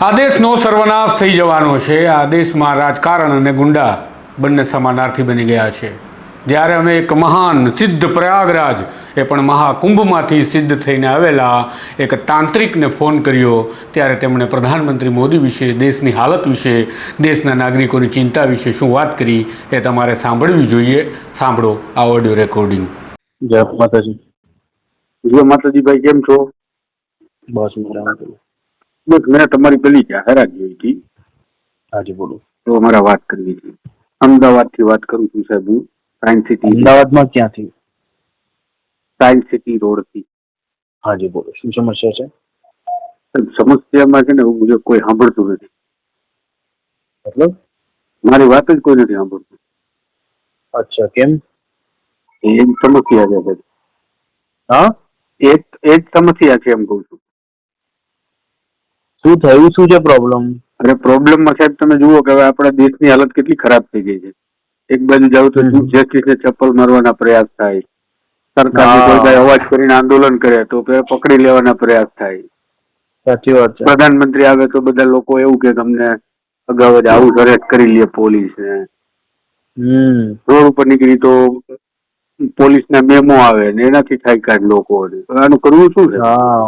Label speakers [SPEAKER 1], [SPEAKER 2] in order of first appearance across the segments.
[SPEAKER 1] આ દેશનો સર્વનાશ થઈ જવાનો છે. આ દેશમાં રાજકારણ અને ગુંડા બંને સમાનાર્થી બની ગયા છે. જ્યારે અમે એક મહાન સિદ્ધ પ્રયાગરાજ એ પણ મહાકુંભમાંથી સિદ્ધ થઈને આવેલા એક તાંત્રિકને ફોન કર્યો ત્યારે તેમણે પ્રધાનમંત્રી મોદી વિશે દેશની હાલત વિશે દેશના નાગરિકોની ચિંતા વિશે શું વાત કરી એ તમારે સાંભળવી જોઈએ. સાંભળો આ ઓડિયો રેકોર્ડિંગ.
[SPEAKER 2] જય માતાજી.
[SPEAKER 3] જો માતાજીભાઈ કેમ છો?
[SPEAKER 2] બસ મજામાં
[SPEAKER 3] બસ મેં તમારી પેલી જાહેરાત જોઈ હતી.
[SPEAKER 2] હાજી બોલો.
[SPEAKER 3] તો અમારે વાત કરવી છે અમદાવાદથી વાત કરું છું સાહેબ હું સાયન્સ સિટી
[SPEAKER 2] અમદાવાદમાં ક્યાંથી?
[SPEAKER 3] સાયન્સ સિટી રોડથી.
[SPEAKER 2] હાજી બોલો. શું સમસ્યા છે?
[SPEAKER 3] સમસ્યામાં છે ને એવું મુજબ કોઈ સાંભળતું નથી.
[SPEAKER 2] મતલબ?
[SPEAKER 3] મારી વાત જ કોઈ નથી સાંભળતું.
[SPEAKER 2] અચ્છા કેમ?
[SPEAKER 3] એ સમસ્યા છે
[SPEAKER 2] હા?
[SPEAKER 3] એ જ સમસ્યા છે એમ કહું છું.
[SPEAKER 2] શું થયું? શું છે પ્રોબ્લેમ
[SPEAKER 3] અરે પ્રોબ્લેમમાં સાહેબ તમે જુઓ કે હવે આપણા દેશની હાલત કેટલી ખરાબ થઈ ગઈ છે. એક બાજુ જાવ તો. જસ્ટિસ ચપ્પલ મારવાના પ્રયાસ થાય. સરકાર કોઈ અવાજ કરીને આંદોલન કરે તો કે પકડી લેવાના પ્રયાસ થાય.
[SPEAKER 2] સાચી વાત છે.
[SPEAKER 3] પ્રધાનમંત્રી આવે તો બધા લોકો એવું કે તમને અગાઉ જ આવું અરેસ્ટ કરી લે પોલીસ ને. રોડ ઉપર નીકળી તો પોલીસ ના મેમો આવે ને એનાથી થાય કાઢ લોકો આનું કરવું શું છે?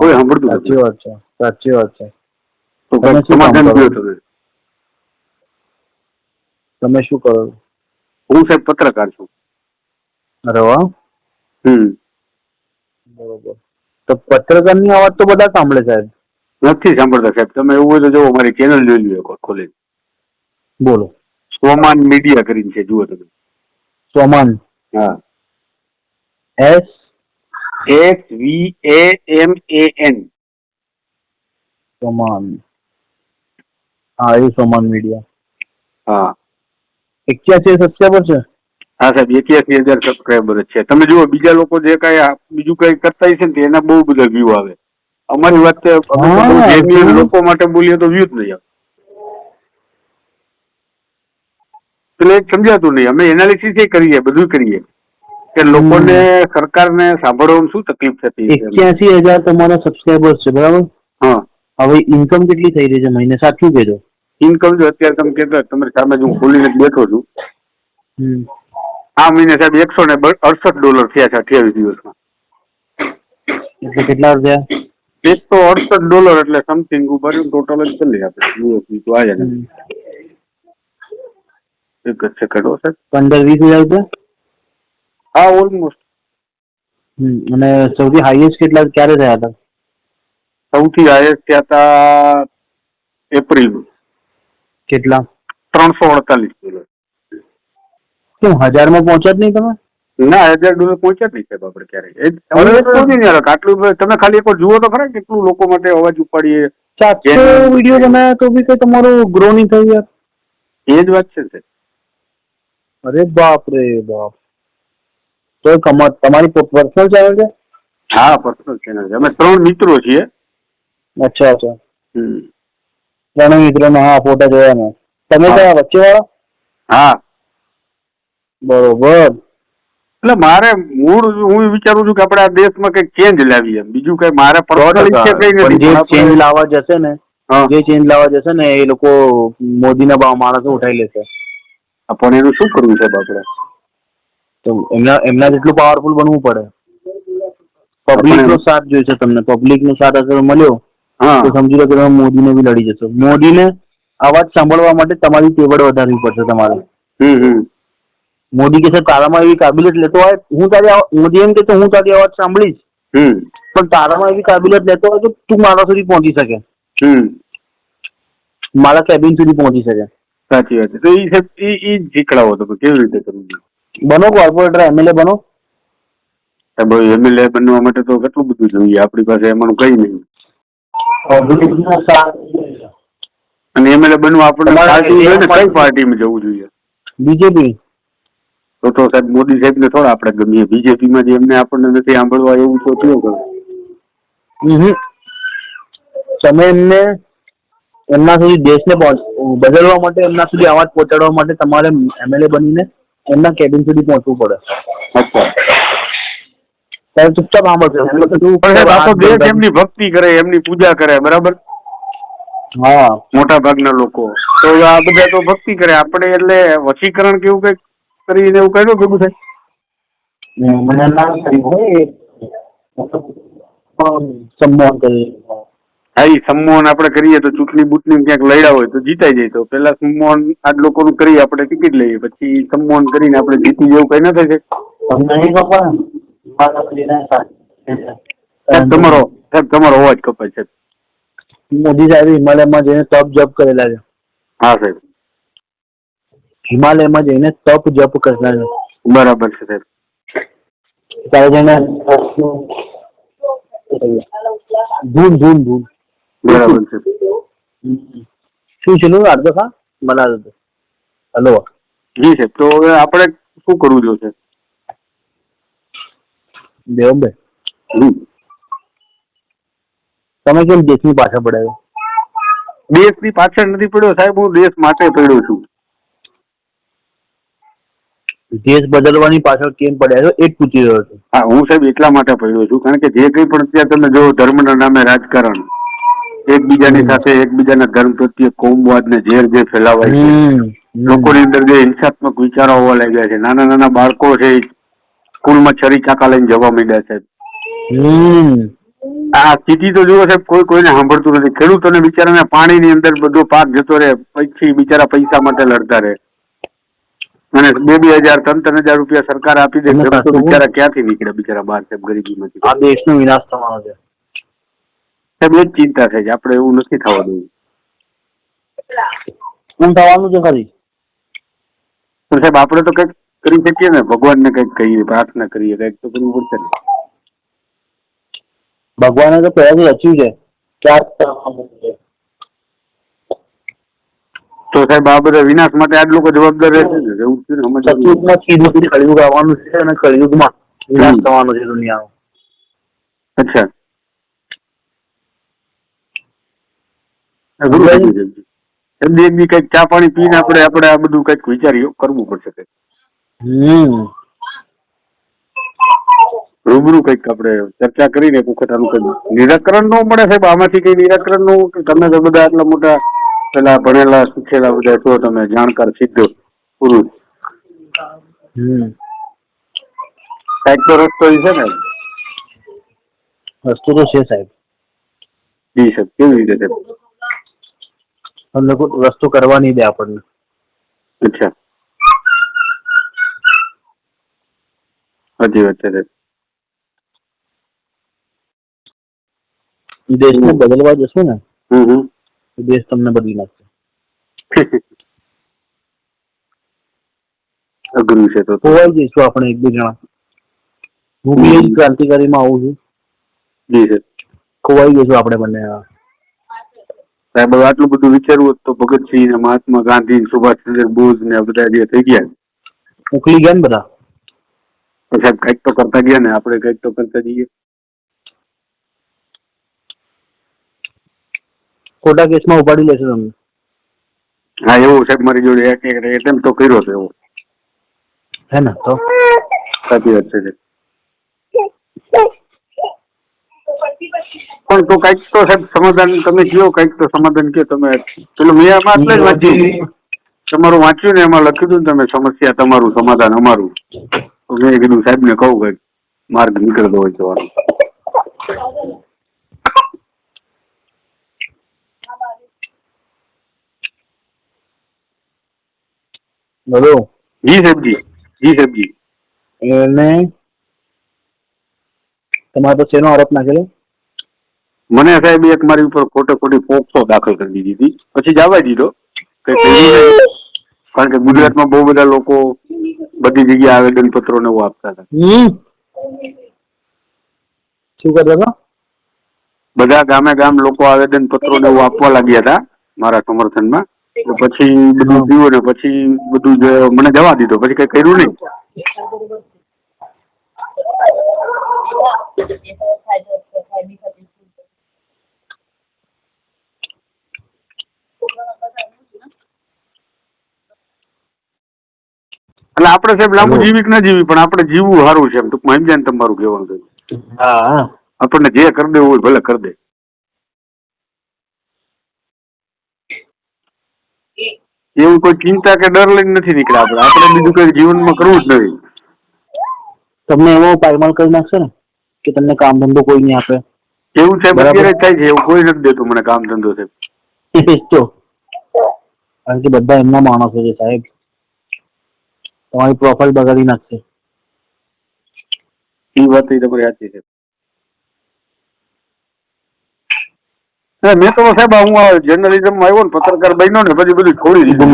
[SPEAKER 3] કોઈ સાંભળતું
[SPEAKER 2] સાચી વાત છે. સાચી વાત છે.
[SPEAKER 3] તો
[SPEAKER 2] તમે શું કરો?
[SPEAKER 3] હું સાહેબ પત્રકાર છું.
[SPEAKER 2] અરે વાહ.
[SPEAKER 3] હમ.
[SPEAKER 2] બરોબર. તો પત્રકારની અવાજ તો બધા સાંભળે સાહેબ.
[SPEAKER 3] નથી સાંભળતા સાહેબ. તમે એવું હોય તો જુઓ મારી ચેનલ જોઈ લ્યો એકવાર ખોલી
[SPEAKER 2] બોલો.
[SPEAKER 3] સોમાન મીડિયા કરીને છે જુઓ તમે.
[SPEAKER 2] સોમાન.
[SPEAKER 3] હા.
[SPEAKER 2] S.
[SPEAKER 3] S V A M A N.
[SPEAKER 2] Soman. હા એ સોમાન મીડિયા
[SPEAKER 3] હા.
[SPEAKER 2] એક્યાસી સબસ્ક્રાઈબર છે?
[SPEAKER 3] હા સાહેબ એક્યાસી હજાર સબસ્ક્રાઈબર છે. તમે જુઓ બીજા લોકો જે કઈ બીજું કઈ કરતા છે ને એના બહુ બધા વ્યૂ આવે. અમારી વાત તો. લોકો માટે બોલીએ તો વ્યૂ જ નહીં આવે. એટલે સમજાતું નહીં. અમે એનાલિસિસ એ કરીએ બધું કરીએ. કે લોકોને સરકારને સાંભળવામાં શું તકલીફ થતી
[SPEAKER 2] એક્યાસી હજાર તમારા સબસ્ક્રાઈબર્સ છે બરાબર?
[SPEAKER 3] હા.
[SPEAKER 2] હવે ઇન્કમ કેટલી થઈ રહી છે? મહિને સાચું કહેજો?
[SPEAKER 3] ઇન્કમ જો અત્યારે તમે કહેતા તમારી સામે જ હું ખોલીને જ બેઠો છું.
[SPEAKER 2] હમ.
[SPEAKER 3] આ મહિને સાહેબ એકસો ને બ- અડસઠ ડોલર થયા છે અઠ્યાવીસ દિવસમાં.
[SPEAKER 2] એટલે કેટલા રૂપિયા?
[SPEAKER 3] એકસો અડસઠ ડોલર એટલે સમથિંગ ઉપર ટોટલ જ કરી લઈએ આપણે. યુએસની તો આયા ને
[SPEAKER 2] હમ.
[SPEAKER 3] એક જ સેકન્ડ હો સાહેબ.
[SPEAKER 2] પંદર વીસ હજાર રૂપિયા?
[SPEAKER 3] હા ઓલમોસ્ટ
[SPEAKER 2] હમ. અને સૌથી હાઈએસ્ટ કેટલા ક્યારે થયા હતા?
[SPEAKER 3] સૌથી હાઈએસ્ટ થયા હતા એપ્રિલમાં
[SPEAKER 2] કેટલા?
[SPEAKER 3] ત્રણસો અડતાલીસ ડોલર
[SPEAKER 2] કેમ હજારમાં પહોંચ્યા જ નહીં તમે?
[SPEAKER 3] ના હજાર ડોલર પહોંચ્યા જ નહીં સાહેબ આપણે ક્યારેય. આટલું તમે ખાલી એકવાર જુઓ તો ખરા કેટલું લોકો માટે અવાજ ઉપાડીએ.
[SPEAKER 2] ચારસો વીડિયો બનાવ્યા તો બી કઈ તમારું ગ્રો નહીં થયું યાર.
[SPEAKER 3] એ જ વાત છે સાહેબ.
[SPEAKER 2] અરે બાપ રે બાપ. તો કમર તમારી પર્સનલ ચેનલ છે?
[SPEAKER 3] હા પર્સનલ ચેનલ છે. અમે ત્રણ મિત્રો છીએ.
[SPEAKER 2] અચ્છા અચ્છા.
[SPEAKER 3] હમ.
[SPEAKER 2] ત્રણ મિત્રોનો હા ફોટા જોયા મેં તમે
[SPEAKER 3] હા.
[SPEAKER 2] કયા વચ્ચે વાળા
[SPEAKER 3] હા
[SPEAKER 2] બરોબર
[SPEAKER 3] એટલે મારે મૂળ હું વિચારું છું કે આપણે આ દેશમાં કંઈક ચેન્જ લાવીએ બીજું કઈ મારે પર્સનલ ઈચ્છા કઈ
[SPEAKER 2] પણ
[SPEAKER 3] નથી.
[SPEAKER 2] જે
[SPEAKER 3] પણ આપણે-
[SPEAKER 2] ચેન્જ લાવવા જશે ને
[SPEAKER 3] હા.
[SPEAKER 2] જે ચેન્જ લાવવા જશે ને એ લોકો મોદીના ભાવ માણસો ઉઠાઈ લેશે.
[SPEAKER 3] હા, પણ એનું શું કરવું સાહેબ આપણે?
[SPEAKER 2] તો એમના એમના જેટલું પાવરફુલ બનવું પડે. પબ્લિક નો સાથ જોઈશે તમને. પબ્લિક નો સાથ અગર મળ્યો
[SPEAKER 3] હા
[SPEAKER 2] તો સમજી લો કે તમે મોદીને બી લડી જશો. મોદીને અવાજ સાંભળવા માટે તમારી તેવડ વધારવી પડશે તમારે. મોદી કે સાહેબ તારામાં એવી કાબિલિયત લેતો હોય હું તારી મોદી એમ કે હું તારી અવાજ સાંભળીશ.
[SPEAKER 3] હમ.
[SPEAKER 2] પણ તારામાં એવી કાબિલિયત લેતો હોય તો તું મારા સુધી પહોંચી શકે. મારા કેબિન સુધી પહોંચી શકે.
[SPEAKER 3] સાચી વાત છે. તો એ સાહેબ એ એ જ શીખડાવો તમે કેવી રીતે કરવું
[SPEAKER 2] બનો કોર્પોરેટર એમએલએ બનો?
[SPEAKER 3] એમએલએ બનવા માટે તો કેટલું બધું જોઈએ. આપણી પાસે એમાં કઈ નહીં. અને એમએલએ બનવા આપણને પાર્ટી જોઈએ ને કઈ પાર્ટીમાં જવું જોઈએ?
[SPEAKER 2] બીજેપી.
[SPEAKER 3] તો તો સાહેબ મોદી સાહેબ ને થોડા આપણે ગમીએ. બીજેપીમાં જે એમને આપણને નથી સાંભળવા એવું તો થયું કરો
[SPEAKER 2] તમે એમને એમના સુધી દેશને બદલવા માટે એમના સુધી અવાજ પહોંચાડવા માટે તમારે એમએલએ બનીને એમના કેબિન સુધી પહોંચવું પડે.
[SPEAKER 3] અચ્છા.
[SPEAKER 2] ત્યારે ચૂપચાપ સાંભળશે. એટલે કે તું
[SPEAKER 3] પણ આખો દેશ એમની ભક્તિ કરે એમની પૂજા કરે બરાબર?
[SPEAKER 2] હા.
[SPEAKER 3] મોટા ભાગના લોકો. તો આ બધા તો ભક્તિ કરે. આપણે એટલે વશીકરણ કેવું કંઈક કરીને એવું કર્યું ભેગું થાય
[SPEAKER 2] મને ના કરી હોય એ. સંબોધન કરી
[SPEAKER 3] હા ઈ સંમોહન આપણે કરીએ તો ચૂંટણી બૂટણી ક્યાંક લડ્યા હોય તો જીતાઈ જાય. તો પેલા સંમોહન લોકો લોકોનું કરી આપણે ટિકિટ લઈએ. પછી સંમોહન કરીને આપણે જીતી જેવું કઈ ના થાય છે.
[SPEAKER 2] તમને નહીં
[SPEAKER 3] તમારો તમારો અવાજ કપાય છે.
[SPEAKER 2] મોદી સાહેબ હિમાલયમાં જઈને તપ જપ કરેલા છે.
[SPEAKER 3] હા સાહેબ.
[SPEAKER 2] હિમાલયમાં જઈને તપ જપ કરેલા છે.
[SPEAKER 3] બરાબર છે સાહેબ.
[SPEAKER 2] ત્યારે જઈને ધૂમ ધૂમ ધૂમ
[SPEAKER 3] બરાબર છે.
[SPEAKER 2] શું છે અડધો ખા? મને હલો.
[SPEAKER 3] જી સાહેબ. તો હવે આપણે શું કરવું જોશે
[SPEAKER 2] દેવભાઈ. તમે કેમ દેશની પાછળ પડાયો?
[SPEAKER 3] દેશની પાછળ નથી પડ્યો સાહેબ હું દેશ માટે પડ્યો છું.
[SPEAKER 2] દેશ બદલવાની પાછળ કેમ પડ્યા છો એ જ પૂછી રહ્યો છું.
[SPEAKER 3] હા હું સાહેબ એટલા માટે પડ્યો છું કારણ કે જે કંઈ પણ અત્યારે તમે જો ધર્મના નામે રાજકારણ એકબીજાની સાથે એકબીજાના ધર્મ પ્રત્યે કોમવાદ ને ઝેર જે ફેલાવાય છે. લોકોની અંદર જે હિંસાત્મક વિચારો હોવા લાગ્યા છે નાના નાના બાળકો છે સ્કૂલમાં છરી ચાકા લઈને જવા માંડ્યા
[SPEAKER 2] સાહેબ.
[SPEAKER 3] આ સ્થિતિ તો જુઓ સાહેબ કોઈ કોઈને સાંભળતું નથી. ખેડૂતોને બિચારાને પાણીની અંદર બધો પાક જતો રહે પછી બિચારા પૈસા માટે લડતા રહે. અને બે બે હજાર ત્રણ ત્રણ હજાર રૂપિયા સરકાર આપી દે. બિચારા ક્યાંથી નીકળે બિચારા બહાર સાહેબ ગરીબીમાંથી?
[SPEAKER 2] આ દેશનો વિનાશ થવાનો છે.
[SPEAKER 3] સાહેબ એ જ ચિંતા થાય છે આપણે એવું નથી થવા દેવું.
[SPEAKER 2] શું થવાનું છે ખરી?
[SPEAKER 3] સાહેબ આપણે તો કંઈક કરી શકીએ ને ભગવાનને કંઈક કહીએ પ્રાર્થના કરીએ કંઈક તો કરવું પડશે ને
[SPEAKER 2] ભગવાને તો પહેલાથી રચ્યું છે છે.
[SPEAKER 3] તો સાહેબ આ બધા વિનાશ માટે આજ લોકો જવાબદાર રહેશે ને એવું છે ને સમજવાનું.
[SPEAKER 2] સતયુગમાં કીધું કળિયુગ આવવાનું છે અને કળિયુગમાં વિનાશ. થવાનો છે દુનિયાનો
[SPEAKER 3] અચ્છા છે. એમ બી કંઈક ચા પાણી પીને આપણે આપણે આ બધું કંઈક વિચારીએ કરવું પડશે કંઈક
[SPEAKER 2] હમ.
[SPEAKER 3] રૂબરૂ કંઈક આપણે ચર્ચા કરીને એક વખત આનું નિરાકરણ ન મળે સાહેબ આમાંથી કઈ નિરાકરણનું તમે તો બધા આટલા મોટા પેલા ભણેલા શીખેલા બધા છો તમે જાણકાર સિદ્ધ પૂરું
[SPEAKER 2] હમ.
[SPEAKER 3] કંઈક તો રસ્તો છે ને?
[SPEAKER 2] રસ્તો તો છે સાહેબ.
[SPEAKER 3] જી સાહેબ કેવી રીતે સાહેબ
[SPEAKER 2] રસ્તો કરવા નહીં દે આપણને.
[SPEAKER 3] અચ્છા. સાચી વાત છે.
[SPEAKER 2] દેશને બદલવા જશો ને દેશ તમને બદલી નાખશે.
[SPEAKER 3] અઘરું છે તો.
[SPEAKER 2] ખોવાઈ જઈશું આપણે એક બે જણા. હું બી એ ક્રાંતિકારીમાં આવું છું.
[SPEAKER 3] જી સર
[SPEAKER 2] ખોવાઈ જઈશું આપણે બંને
[SPEAKER 3] સાહેબ આટલું બધું વિચારવું તો ભગતસિંહ ને મહાત્મા ગાંધી સુભાષચંદ્ર બોઝ ને બધા જે થઈ ગયા
[SPEAKER 2] ઉકલી ગયા ને બધા?
[SPEAKER 3] તો સાહેબ કંઈક તો કરતા ગયા ને આપણે કંઈક તો કરતા જઈએ.
[SPEAKER 2] ખોટા કેસમાં ઉપાડી લેશે તમે.
[SPEAKER 3] હા એવું સાહેબ મારી જોડે એક એક એટેમ્પ તો કર્યો હતો એવો.
[SPEAKER 2] હે ને તો?
[SPEAKER 3] સાચી વાત છે પણ તો કંઈક તો સાહેબ સમાધાન તમે કયો કંઈક તો સમાધાન કયો તમે? પેલું મેં આમાં એટલે જ વાંચ્યું તમારું વાંચ્યું ને એમાં લખ્યું હતું ને તમે સમસ્યા તમારું સમાધાન અમારું. તો મેં કીધું સાહેબને કહું કંઈક માર્ગ નીકળતો હોય જવાનો
[SPEAKER 2] હેલો
[SPEAKER 3] જી સાહેબજી. જી સાહેબજી.
[SPEAKER 2] એને તમારે તો શેનો આરોપ નાખેલો?
[SPEAKER 3] મને સાહેબ એક મારી ઉપર ખોટે ખોટી પોક્સો દાખલ કરી દીધી હતી. પછી જવા દીધો. કે કારણ કે ગુજરાતમાં બહુ બધા લોકો બધી જગ્યાએ આવેદન પત્રો ને એવું આપતા હતા.
[SPEAKER 2] હમ. શું કરતા હતા
[SPEAKER 3] બધા ગામે ગામ લોકો આવેદન પત્રો ને એવું આપવા લાગ્યા હતા મારા સમર્થનમાં. તો પછી બધું થયું ને પછી બધું મને જવા દીધો. પછી કઈ કર્યું નહીં. એટલે આપણે સાહેબ લાંબુ. જીવી કે ના જીવી પણ આપણે જીવવું સારું છે એમ. ટૂંકમાં એમ જાય તમારું કહેવાનું છે
[SPEAKER 2] હા
[SPEAKER 3] આપણને જે કરી દેવું હોય ભલે કરી દે. એવું કોઈ ચિંતા કે ડર લઈને નથી નીકળ્યા આપણે? આપણે બીજું કઈ જીવનમાં કરવું જ નથી.
[SPEAKER 2] તમને એવો પાયમાલ કરી નાખશે ને કે તમને કામ ધંધો કોઈ નહીં આપે?
[SPEAKER 3] એવું
[SPEAKER 2] સાહેબ.
[SPEAKER 3] અત્યારે થાય છે એવું કોઈ નથી દેતું મને કામ ધંધો
[SPEAKER 2] સાહેબ. તો. કારણ કે બધા એમના માણસો છે સાહેબ. તમારી પ્રોફાઇલ બગાડી નાખશે.
[SPEAKER 3] એ વાત તમારી સાચી છે. મેં તો સાહેબ હું જર્નલિઝમ આવ્યો ને પત્રકાર બન્યો ને પછી બધું છોડી દીધું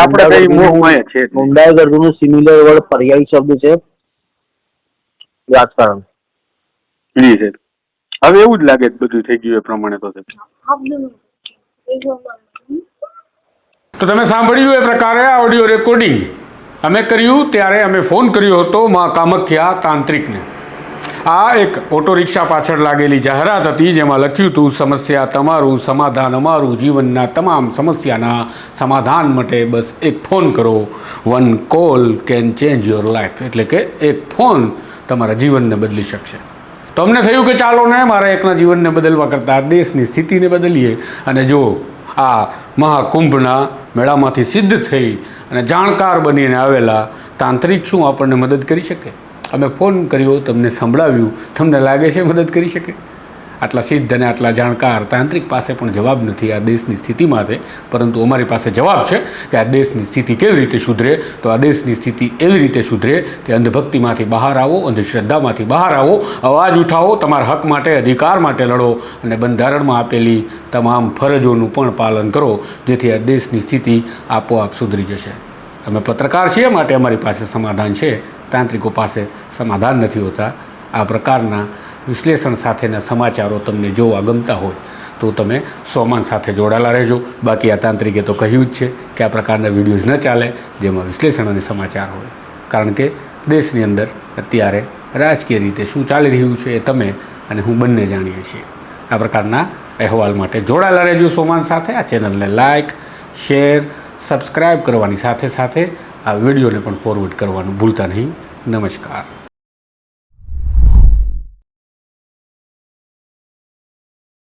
[SPEAKER 3] આપણે કઈ મોહમાયા છે જ નહીં.
[SPEAKER 2] ગુંડાગર્દીનું સિમિલર વર્ડ પર્યાયી શબ્દ છે. રાજકારણ.
[SPEAKER 3] જી હવે એવું જ લાગે બધું થઈ ગયું એ પ્રમાણે તો
[SPEAKER 1] તો તમે સાંભળ્યું એ પ્રકારે ઓડિયો રેકોર્ડિંગ અમે કર્યું ત્યારે અમે ફોન કર્યો હતો મા કામખ્યા તાંત્રિકને. આ એક ઓટો રિક્ષા પાછળ લાગેલી જાહેરાત હતી જેમાં લખ્યું હતું, સમસ્યા તમારું, સમાધાન અમારું, જીવનના તમામ સમસ્યાના સમાધાન માટે બસ એક ફોન કરો. One call can change your life એટલે કે એક ફોન તમારા જીવનને બદલી શકશે. તો અમને થયું કે ચાલો ને, મારા એકના જીવનને બદલવા કરતાં દેશની સ્થિતિને બદલીએ. અને જો આ મહાકુંભના મેળામાંથી સિદ્ધ થઈ અને જાણકાર બનીને આવેલા તાંત્રિક શું આપણને મદદ કરી શકે? અમે ફોન કર્યો, તમને સંભળાવ્યું. તમને લાગે છે મદદ કરી શકે? આટલા સિદ્ધ અને આટલા જાણકાર તાંત્રિક પાસે પણ જવાબ નથી આ દેશની સ્થિતિ માટે, પરંતુ અમારી પાસે જવાબ છે કે આ દેશની સ્થિતિ કેવી રીતે સુધરે, તો આ દેશની સ્થિતિ એવી રીતે સુધરે કે અંધભક્તિમાંથી બહાર આવો, અંધશ્રદ્ધામાંથી બહાર આવો, અવાજ ઉઠાવો, તમારા હક માટે, અધિકાર માટે લડો અને બંધારણમાં આપેલી તમામ ફરજોનું પણ પાલન કરો, જેથી આ દેશની સ્થિતિ આપોઆપ સુધરી જશે. અમે પત્રકાર છીએ, માટે અમારી પાસે સમાધાન છે. તાંત્રિકો પાસે સમાધાન નથી હોતા. આ પ્રકારના વિશ્લેષણ સાથેના સમાચારો તમને જોવા ગમતા હોય, તો તમે સોમાન સાથે જોડાયેલા રહેજો. બાકી આ તાંત્રિકે તો કહ્યું જ છે કે આ પ્રકારના વિડીયોઝ ન ચાલે, જેમાં વિશ્લેષણ અને સમાચાર હોય. કારણ કે દેશની અંદર અત્યારે રાજકીય રીતે શું ચાલી રહ્યું છે એ તમે અને હું બંને જાણીએ છીએ. આ પ્રકારના અહેવાલ માટે જોડાયેલા રહેજો સોમાન સાથે. આ ચેનલને લાઇક શેર સબસ્ક્રાઈબ કરવાની સાથે સાથે આ વિડીયોને પણ ફોરવર્ડ કરવાનું ભૂલતા નહીં. નમસ્કાર.